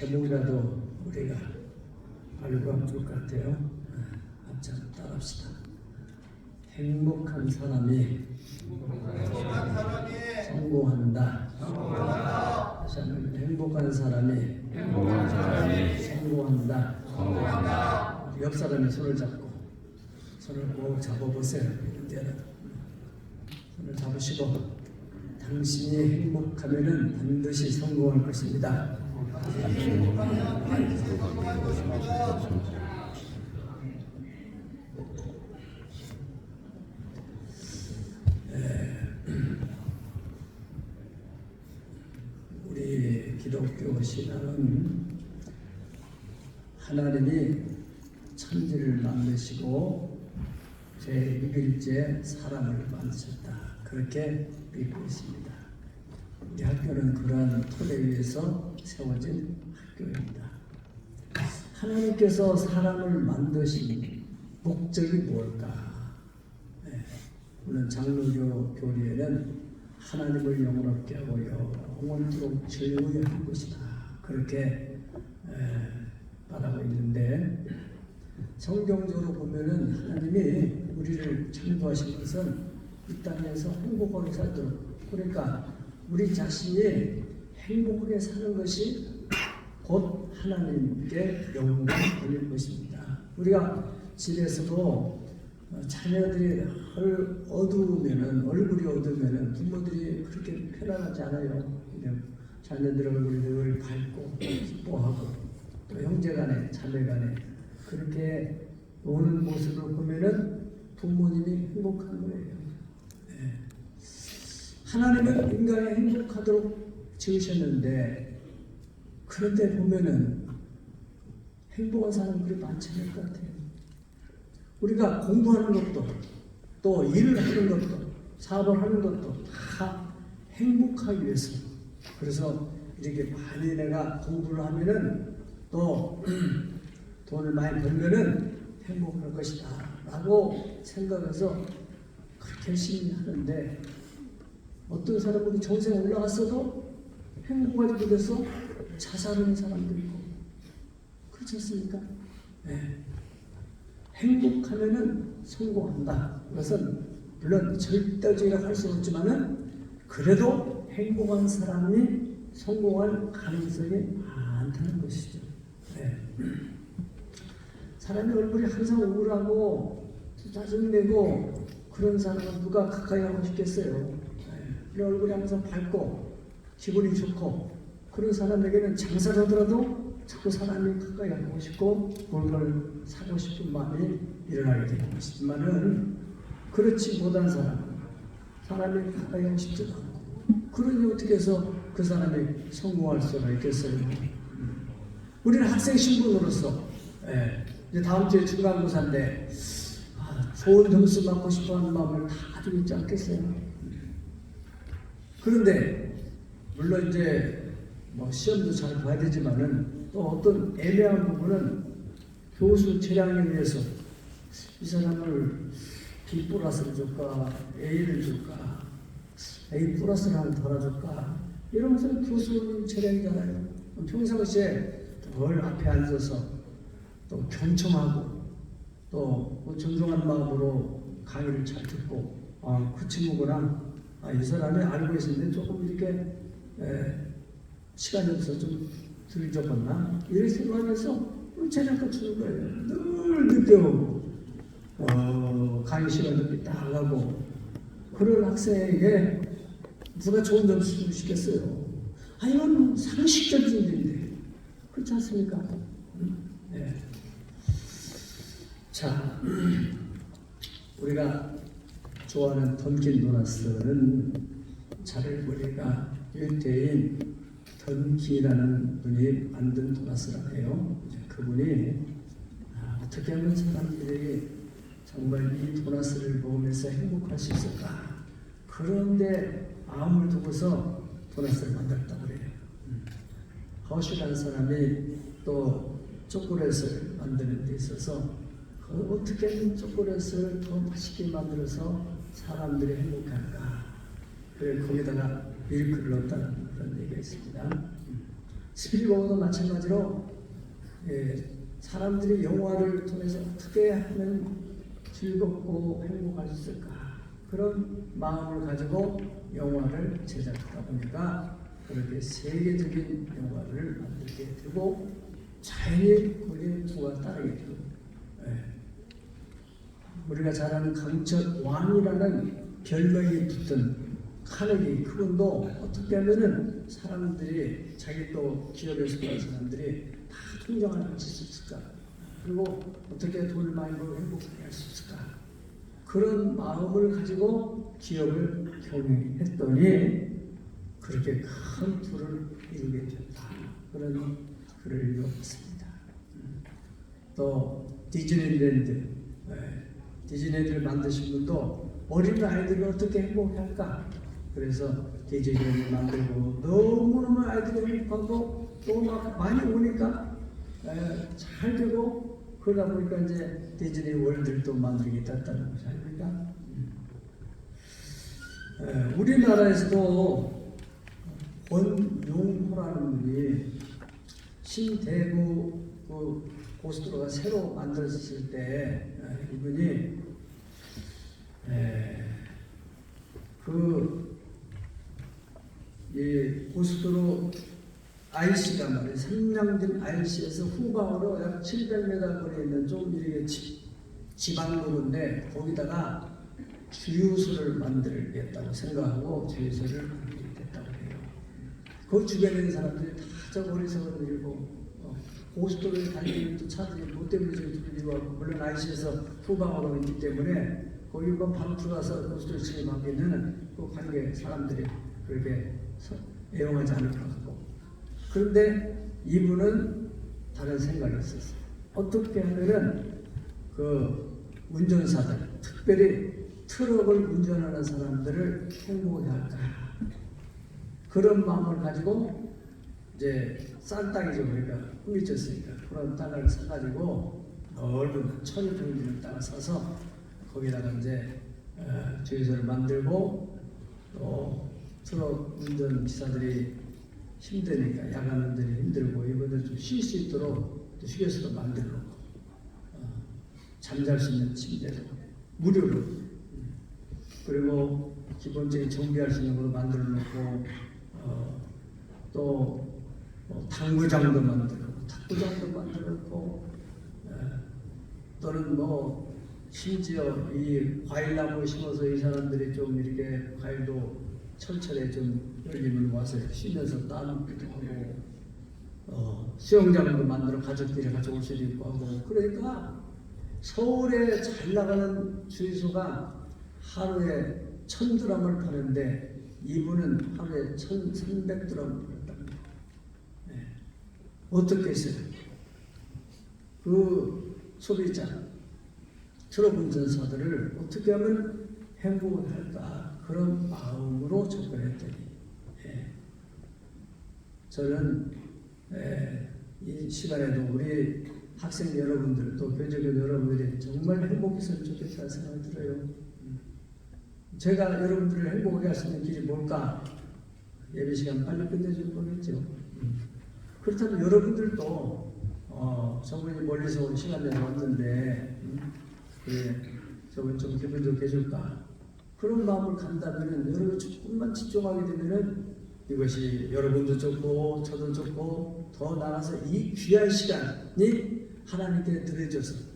제목이라도 우리가 좋을 것 같아요. 아, 앞장 따라합시다. 행복한 사람이 성공한다. 다시 한번 행복한 사람이 행복한 사람이 성공한다. 성공한다. 옆 사람의 손을 잡고 손을 꼭 잡아보세요. 이때라도 손을 잡으시고 당신이 행복하면은 반드시 성공할 것입니다. 우리 기독교 신앙은 하나님이 천지를 만드시고 제6일째 사람을 만드셨다. 그렇게 믿고 있습니다. 우리 학교는 그러한 토대 위에서 세워진 학교입니다. 하나님께서 사람을 만드신 목적이 뭘까? 네, 물론 장로교 교리에는 하나님을 영원롭게 하고 영원토록 즐거워야 할 것이다. 그렇게 에, 말하고 있는데 성경적으로 보면은 하나님이 우리를 창조하신 것은 이 땅에서 행복하게 살도록 그러니까 우리 자신이 행복하게 사는 것이 곧 하나님께 영광을 돌릴 것입니다. 우리가 집에서도 어, 자녀들이 얼- 어두우면은 얼굴이 어두우면은 부모들이 그렇게 편안하지 않아요. 자녀들 얼굴이 늘 밝고 기뻐하고 또 형제간에 자매간에 그렇게 노는 모습을 보면은 부모님이 행복한 거예요. 네. 하나님은 인간이 행복하도록 지으셨는데 그런데 보면은 행복한 사람들이 많지 않을 것 같아요. 우리가 공부하는 것도 또 일을 하는 것도 사업을 하는 것도 다 행복하기 위해서 그래서 이렇게 많이 내가 공부를 하면은 또 돈을 많이 벌면은 행복할 것이다 라고 생각해서 그렇게 열심히 하는데 어떤 사람은 정생에 올라갔어도 행복하지 못해서 자살하는 사람도 있고 그렇지 않습니까? 네. 행복하면은 성공한다. 그것은 물론 절대적이라고 할수 없지만은 그래도 행복한 사람이 성공할 가능성이 많다는 것이죠. 네. 사람의 얼굴이 항상 우울하고 짜증내고 그런 사람은 누가 가까이 하고 싶겠어요. 네. 얼굴이 항상 밝고 기분이 좋고 그런 사람에게는 장사를 하더라도 자꾸 사람이 가까이 하고 싶고 뭔가를 사고 싶은 마음이 일어나게 되는 것이지만은 그렇지 못한 사람 사람이 가까이 하고 싶지도 않고 그러니 어떻게 해서 그 사람이 성공할 수가 있겠어요? 우리는 학생 신분으로서 예, 이제 다음 주에 중간고사인데 아, 좋은 점수 받고 싶어하는 마음을 다 가지고 있지 않겠어요? 그런데 물론 이제 뭐 시험도 잘 봐야 되지만은 또 어떤 애매한 부분은 교수 재량에 의해서 이 사람을 B 플러스를 줄까 A를 줄까 A 플러스를 하나 달아줄까 이러면서 교수 재량이잖아요. 평상시에 늘 앞에 앉아서 또 경청하고 또그 정중한 마음으로 강의를 잘 듣고 아, 그 친구구나 아, 이 사람이 알고 있는데 조금 이렇게 에, 시간이 없어서 좀덜 적었나 이런 생각하면서 재량껏 주는 거예요. 늘 늦게 오고 어, 강의 시간도 딱 하고 그런 학생에게 누가 좋은 점수를 시켰어요. 아 이건 상식적인 일인데 그렇지 않습니까? 음? 네. 자 우리가 좋아하는 던킨 도나스는 잘 우리가 유태인 던키라는 분이 만든 도나스라고 해요. 그분이 아, 어떻게 하면 사람들이 정말 이 도나스를 먹으면서 행복할 수 있을까? 그런데 마음을 두고서 도나스를 만들었다고 그래요. 음. 허쉬라는 사람이 또 초콜릿을 만드는 데 있어서 그 어떻게 하면 초콜릿을 더 맛있게 만들어서 사람들이 행복할까? 그래 거기다가 밀크를 넣었다는 그런 얘기가 있습니다. 음. 스피리버그도 마찬가지로 예, 사람들이 영화를 통해서 어떻게 하면 즐겁고 행복할 수 있을까 그런 마음을 가지고 영화를 제작하다 보니까 그렇게 세계적인 영화를 만들게 되고 자연히 거기에 누가 따르게 되고 예. 우리가 잘 아는 강철 왕이라는 별명이 붙은 카네기 그분도 어떻게 하면은 사람들이 자기 또 기업에 속한 사람들이 다 통장을 할수 있을까? 그리고 어떻게 돈을 많이 벌고 행복하게 할 수 있을까? 그런 마음을 가지고 기업을 경영했더니 그렇게 큰 부를 이루게 됐다. 그런 글을 읽어봤습니다. 음. 또 디즈니랜드. 예, 디즈니랜드를 만드신 분도 어린 아이들을 어떻게 행복해 할까 그래서 디즈니랜드 만들고 너무너무 아이들이 행복하고 또막 많이 오니까 예, 잘 되고 그러다 보니까 이제 됐다는 것이 아닙니까? 음. 예, 우리나라에서도 권용호라는 분이 신대구 그 고속도로가 새로 만들어졌을 때 에, 이분이 에, 그 이 고속도로 IC가 말이에요. 삼양진 IC에서 후방으로 약 700m 거리에 있는 좀 이렇게 지, 지방도로인데 거기다가 주유소를 만들겠다고 생각하고 주유소를 만들겠다고 해요. 그 주변에 있는 사람들이 다저 머리석을 들고 어, 고속도로에 달리는 또 차들이 뭐 때문에 저기 들리고 물론 IC에서 후방으로 있기 때문에 거기 뭐 바로 들어가서 고속도로 진입하기에는 그 관계 사람들이 그렇게 서- 애용하지 않을 것 같고 그런데 이분은 다른 생각이 있었어요. 어떻게 하면은 그 운전사들, 특별히 트럭을 운전하는 사람들을 행복하게 할까? 그런 마음을 가지고 이제 싼 땅이죠 그러니까 흥미졌으니까 그런 땅을 사가지고 넓은 천일평지를 땅을 사서 거기다가 이제 어, 주유소를 만들고 또 트럭 운전 기사들이 힘드니까 야간운전이 힘들고 이분들 좀 쉴 수 있도록 또 휴게소도 만들어 놓고 어, 잠잘 수 있는 침대도 무료로 음. 그리고 기본적인 정비할 수 있는 걸로 만들어 놓고 어, 또 어, 당구장도 만들고 탁구장도 만들어 놓고 에, 또는 뭐 심지어 이 과일나무 심어서 이 사람들이 좀 이렇게 과일도 철철에 좀 열리면 와서 쉬면서 따먹기도 하고 어, 수영장도 만들어 가족들이 같이 올 수도 있고 하고 그러니까 서울에 잘 나가는 주유소가 하루에 천 드럼을 파는데 이분은 하루에 천 삼백 드럼을 팔았답니다. 네. 어떻게 했어요? 그 소비자 트럭 운전사들을 어떻게 하면 행복을 할까 그런 마음으로 접근했더니 예. 저는 예, 이 시간에도 우리 학생 여러분들 또 교직원 여러분들이 정말 행복했으면 좋겠다는 생각이 들어요. 음. 제가 여러분들을 행복하게 할 수 있는 길이 뭘까? 예배 시간 빨리 끝내주는 거겠죠. 음. 그렇다면 여러분들도 어, 저분이 멀리서 온 시간 내서 왔는데 음, 그래 저분 좀 기분 좋게 해줄까? 그런 마음을 간다면은 여러분 조금만 집중하게 되면은 이것이 여러분도 좋고 저도 좋고 더 나아가서 이 귀한 시간이 하나님께 드려져서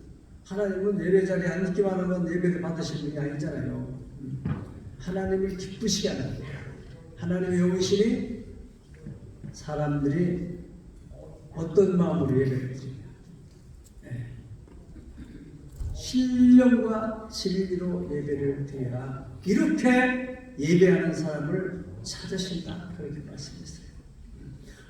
하나님은 예배 자리에 앉기만 하면 예배를 받으실 분이 아니잖아요. 음. 하나님을 기쁘시게 하는. 하나님의 영이시니 사람들이 어떤 마음으로 예배를 드리냐. 예. 신령과 진리로 예배를 드려야 이렇게 예배하는 사람을 찾으신다. 그렇게 말씀했어요.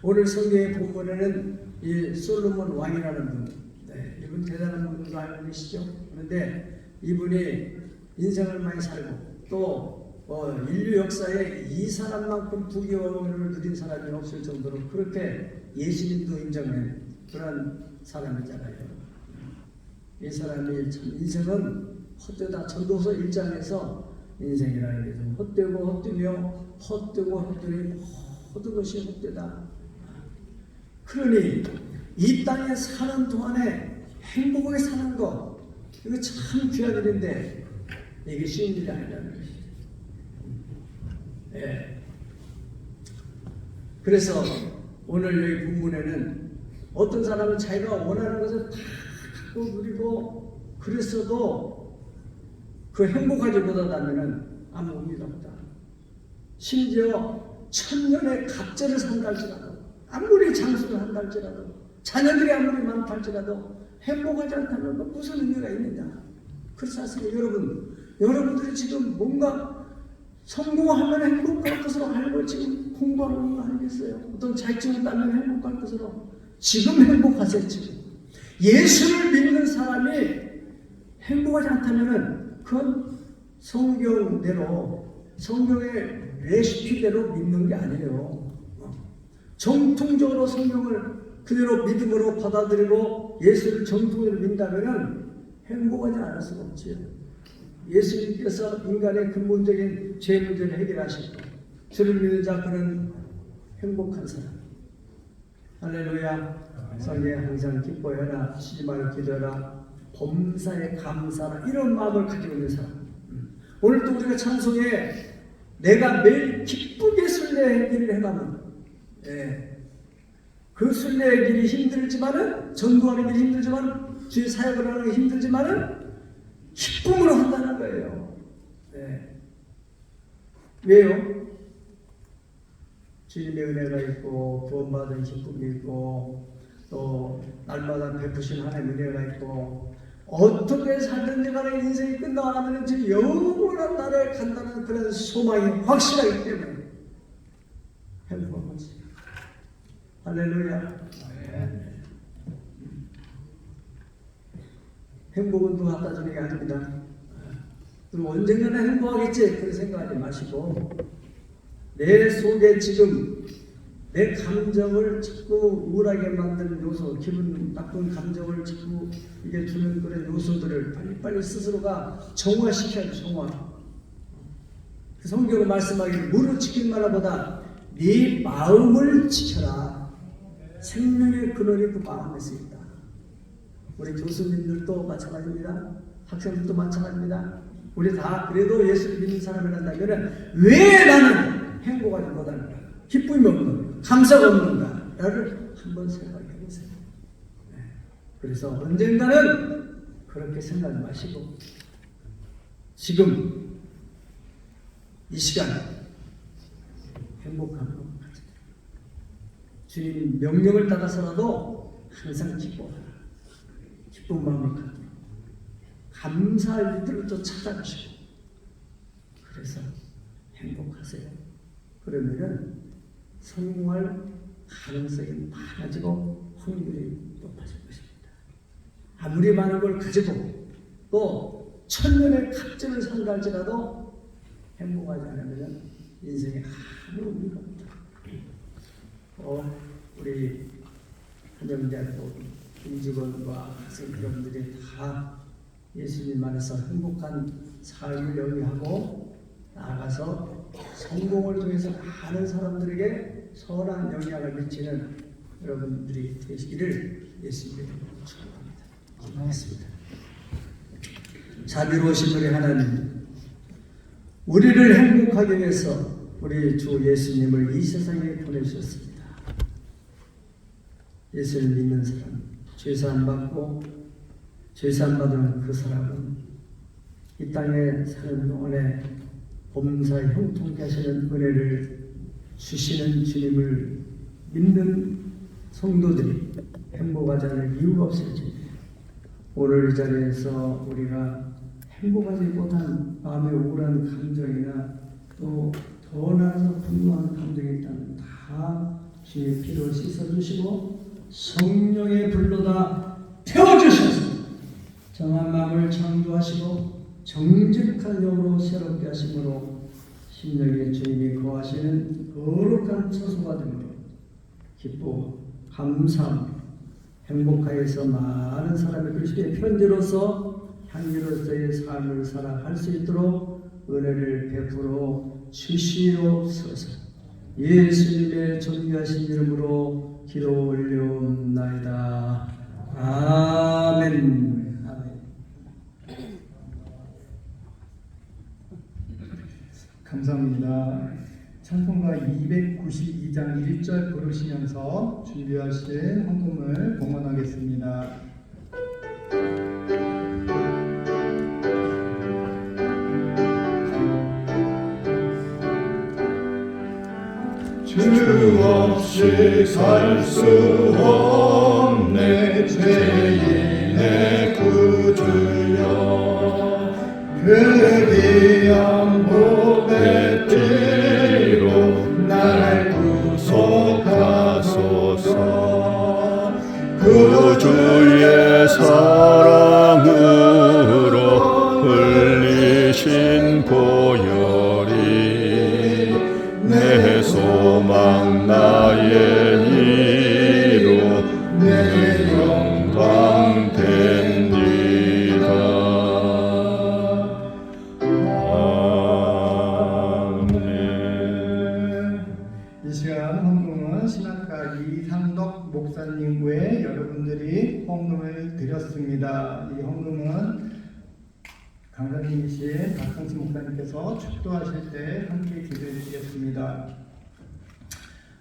오늘 성경의 본문에는 이 솔로몬 왕이라는 분, 네, 이분 대단한 거 알고 계시죠? 그런데 이분이 인생을 많이 살고 또 어, 인류 역사에 이 사람만큼 부귀영화를 누린 사람이 없을 정도로 그렇게 예수님도 인정한 그런 사람이잖아요. 이 사람이 참 인생은 헛되다. 전도서 1장에서 인생이라는 게 좀 헛되고 헛되며 헛되고 헛되니 모든 것이 헛되다. 그러니 이 땅에 사는 동안에 행복하게 사는 것 이거 참 귀한 일인데 이게 쉬운 일이 아니라는 것이죠. 예. 그래서 오늘 여기 본문에는 어떤 사람은 자기가 원하는 것을 다 갖고 누리고 그랬어도 그 행복하지 못하다면 아무 의미가 없다. 심지어 천년의 갑절을 산달지라도 아무리 장수를 한달지라도 자녀들이 아무리 많달지라도 행복하지 않다면 그 무슨 의미가 있느냐. 않습니까? 여러분, 여러분들이 지금 뭔가 성공하면 행복할 것으로 알고 지금 공부하는 거 아니겠어요? 어떤 자격증을 따면 행복할 것으로 지금 행복하세요 지금 예수를 믿는 사람이 행복하지 않다면은 그건 성경대로 성경의 레시피대로 믿는 게 아니에요. 어. 정통적으로 성경을 그대로 믿음으로 받아들이고 예수를 정통으로 믿는다면은 행복하지 않을 수가 없지요. 예수님께서 인간의 근본적인 죄 문제를 해결하시고 주를 믿는 자 그는 행복한 사람. 할렐루야. 성경에 항상 기뻐해라. 쉬지 말고 기도해라. 범사에 감사라. 이런 마음을 가지고 있는 사람. 음. 오늘도 우리가 찬송에 내가 매일 기쁘게 순례의 길을 해가면 예. 그 순례의 길이 힘들지만은 전도하는 길이 힘들지만 주의 사역을 하는 게 힘들지만은 기쁨으로 한다는 거예요. 네. 왜요? 주님의 은혜가 있고 구원받은 기쁨이 있고 또 날마다 베푸신 하나님의 은혜가 있고 어떻게 살든지 간에 인생이 끝나가면 지 영원한 날에 간다는 그런 소망이 확실하기 때문에 행복한 거지. 할렐루야. 행복은 누가 갖다 주는 게 아닙니다. 그리고 언젠가는 행복하겠지 그런 생각하지 마시고 내 속에 지금 내 감정을 자꾸 우울하게 만드는 요소, 기분 나쁜 감정을 자꾸 이게 주는 그런 요소들을 빨리빨리 스스로가 정화시켜야 돼, 정화. 그 성경은 말씀하기를 무릎 지킨 말보다 네 마음을 지켜라. 생명의 근원이 그 마음에서 있다. 우리 교수님들도 마찬가지입니다. 학생들도 마찬가지입니다. 우리 다 그래도 예수를 믿는 사람이란다면 왜 나는 행복하지 못하는가? 기쁨이 없는가? 감사가 없는가? 나를 한번 생각해 보세요. 네. 그래서 언젠가는 그렇게 생각하지 마시고 지금 이 시간 행복한 것 가져. 주님 명령을 따라서라도 항상 기뻐하라. 기쁜 마음을 갖고 감사할 일들을 또 찾아가시고 그래서 행복하세요. 그러면은 성공할 가능성이 많아지고 확률이 높아질 것입니다. 아무리 많은 걸 가지고 또 천년의 갑절을 산다 할지라도 행복하지 않으면 인생에 아무 의미가 없다. 어, 우리 한영대학교 김직원과 학생 여러분들이 다 예수님 안에서 행복한 삶을 영위하고 나아가서 성공을 통해서 많은 사람들에게 선한 영향을 미치는 여러분들이 되시기를 예수님의 이름으로 축복합니다. 기도하겠습니다. 자비로우신 우리 하나님, 우리를 행복하게 위해서 우리 주 예수님을 이 세상에 보내주셨습니다. 예수를 믿는 사람, 죄사함 받고 죄사함 받은 그 사람은 이 땅에 사는 동안에 범사 형통케 하시는 은혜를 주시는 주님을 믿는 성도들이 행복하지 않을 이유가 없을지. 오늘 이 자리에서 우리가 행복하지 못한 마음의 우울한 감정이나 또 더 나아서 분노한 감정이 있다면 다 주의 피로 씻어주시고 성령의 불로다 태워주셔서 정한 마음을 창조하시고 정직한 영으로 새롭게 하심으로 심령에 주님이 거하시는 거룩한 처소가 되므로 기뻐 감사함 행복하여서 많은 사람이 그리스도의 편지로서 향기로서의 삶을 살아갈 수 있도록 은혜를 베풀어 주시옵소서 예수님의 존귀하신 이름으로 기도 올려옵나이다. 아멘. 아멘. 감사합니다. 찬송가 292장 1절 부르시면서 준비하신 헌금을 봉헌하겠습니다. 주 없이 살 수 없네 죄인의 구주여 그 귀한 복 이상덕 목사님 외에 여러분들이 헌금을 드렸습니다. 이 헌금은 강사님이신 박성수 목사님께서 축도하실 때 함께 기도해 주시겠습니다.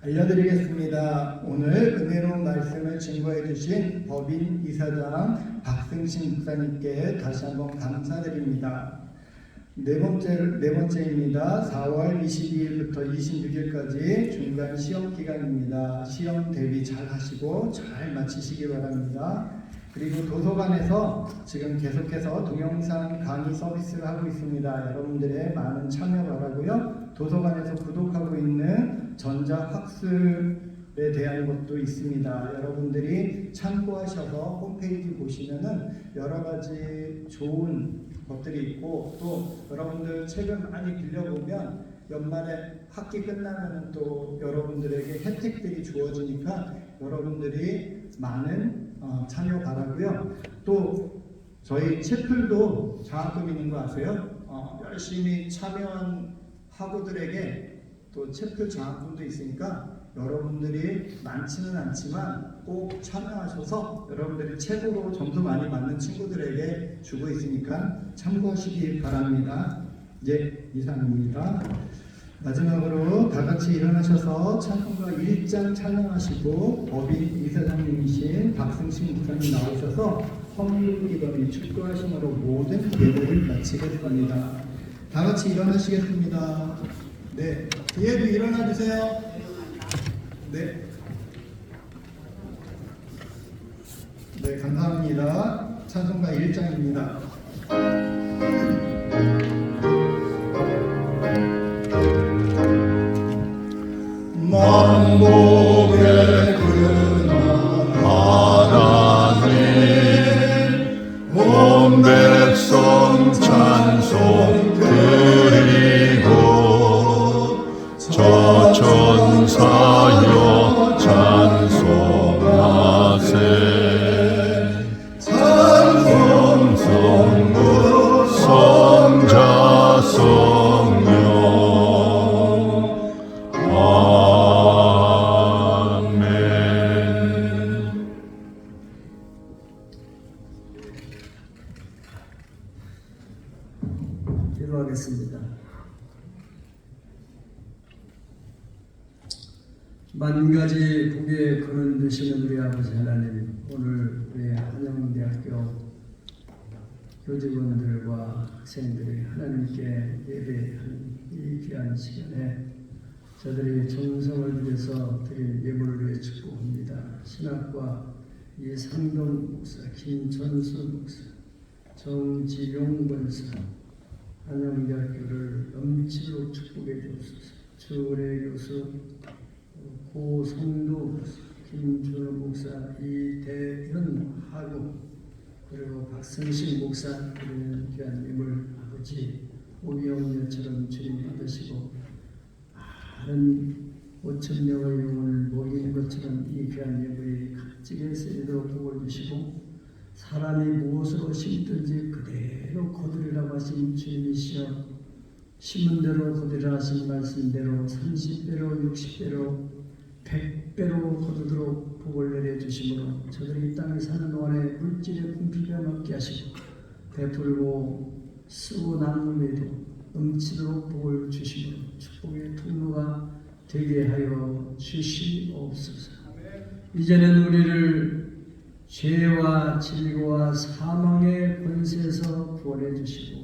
알려드리겠습니다. 오늘 은혜로운 말씀을 증거해 주신 법인 이사장 박승신 목사님께 다시 한번 감사드립니다. 네 번째 네 번째입니다. 4월 22일부터 26일까지 중간 시험 기간입니다. 시험 대비 잘 하시고 잘 마치시기 바랍니다. 그리고 도서관에서 지금 계속해서 동영상 강의 서비스를 하고 있습니다. 여러분들의 많은 참여 바라고요. 도서관에서 구독하고 있는 전자학습 에 대한 것도 있습니다. 여러분들이 참고하셔서 홈페이지 보시면은 여러 가지 좋은 것들이 있고 또 여러분들 책을 많이 빌려보면 연말에 학기 끝나면 또 여러분들에게 혜택들이 주어지니까 여러분들이 많은 어, 참여 바라고요. 또 저희 채플도 장학금 있는 거 아세요? 어, 열심히 참여한 학우들에게 또 채플 장학금도 있으니까 여러분들이 많지는 않지만 꼭 참여하셔서 여러분들이 최고로 점수 많이 받는 친구들에게 주고 있으니까 참고하시기 바랍니다. 예, 이상입니다. 마지막으로 다 같이 일어나셔서 찬송가 1장 찬양하시고 법인 이사장님이신 박승신 목사님 나오셔서 성립기도를 축도하심으로 모든 예배를 마치겠습니다. 다 같이 일어나시겠습니다. 네, 뒤에도 일어나 주세요. 네. 네, 감사합니다. 찬송가 1장입니다. 만복 만 가지 복에 그런 되시는 우리 아버지 하나님, 오늘 우리 한영대학교 교직원들과 학생들이 하나님께 예배하는 이 귀한 시간에 저들이 정성을 들여서 드린 예물을 위해 축복합니다. 신학과 이상동 목사, 김전수 목사, 정지용 권사, 한양대학교를 넘치도록 축복해 주옵소서. 주례 교수, 목사, 김준호 목사, 이대현 하고 그리고 박승신 목사 드리는 귀한 예물 아버지 오기영녀처럼 주님 받으시고 많은 오천 명의 영혼을 먹이는 것처럼 이 귀한 예물이 값지게 쓰이도록 복을 주시고 사람이 무엇으로 심든지 그대로 거두리라고 하신 주님이시여 심은 대로 거두리라 하신 말씀대로 30배로 60배로 100배로 거두도록 복을 내려주심으로 저들이 이 땅에 사는 동안에 물질의 궁핍에 먹게 하시고 베풀고 쓰고 나눔에도 넘치도록 복을 주심으로 축복의 통로가 되게 하여 주시옵소서. 이제는 우리를 죄와 질고와 사망의 권세에서 구원해 주시고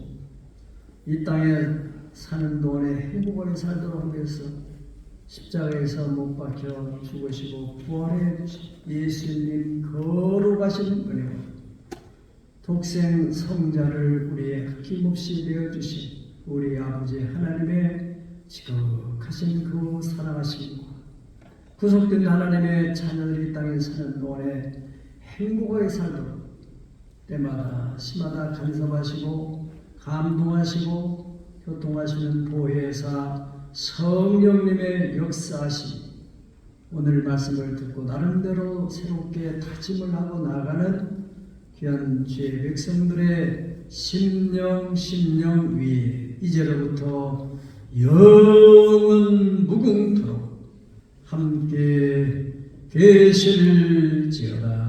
이 땅에 사는 동안에 행복하게 살도록 위해서 십자가에서 못 박혀 죽으시고 주신 예수님 거룩하신 은혜와 독생 성자를 우리의 아낌없이 내어주신 우리 아버지 하나님의 지극하신 그 사랑하심과 구속된 하나님의 자녀들이 이 땅에 사는 동안에 행복하게 살도록 때마다 시마다 간섭하시고 감동하시고 교통하시는 보혜사 성령님의 역사하심 오늘 말씀을 듣고 나름대로 새롭게 다짐을 하고 나가는 귀한 주의 백성들의 심령 심령 위에 이제로부터 영원 무궁토록 함께 계실지어다.